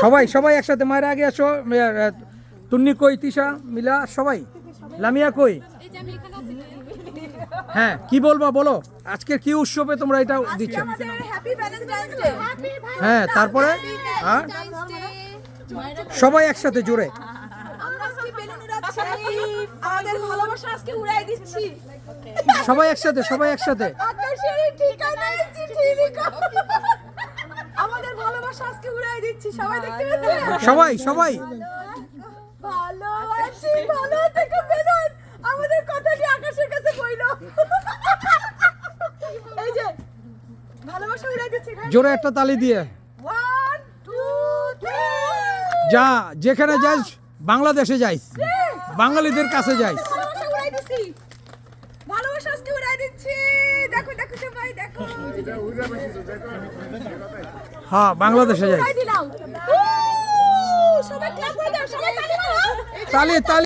সবাই সবাই একসাথে। মায়ের আগে আসো তুন্নি কই তিশা মিলা সবাই? লামিয়া কই? হ্যাঁ কি বলবা বলো? আজকের কি উৎসবে তোমরা এটা দিচ্ছ? হ্যাঁ তারপরে? হ্যাঁ? সবাই একসাথে জোরে। সবাই একসাথে সবাই একসাথে। আজকে উড়াই দিচ্ছি সবাই দেখতে পাচ্ছেন? সবাই সবাই। ভালোবাসি ভালো থেকে বেলুন আমাদের কথাটি আকাশের কাছে বইলো। এই যে ভালোবাসা উড়াই দিচ্ছি জোরে একটা তালি দিয়ে। যা যেখানে যাইস বাংলাদেশে যাইস। বাঙালিদের কাছে যাইস। ভালোবাসা উড়াই দিচ্ছি। ভালোবাসা আজকে উড়াই দিচ্ছি। দেখো দেখো সবাই দেখো হ্যাঁ বাংলাদেশে যাই। তালি তালি।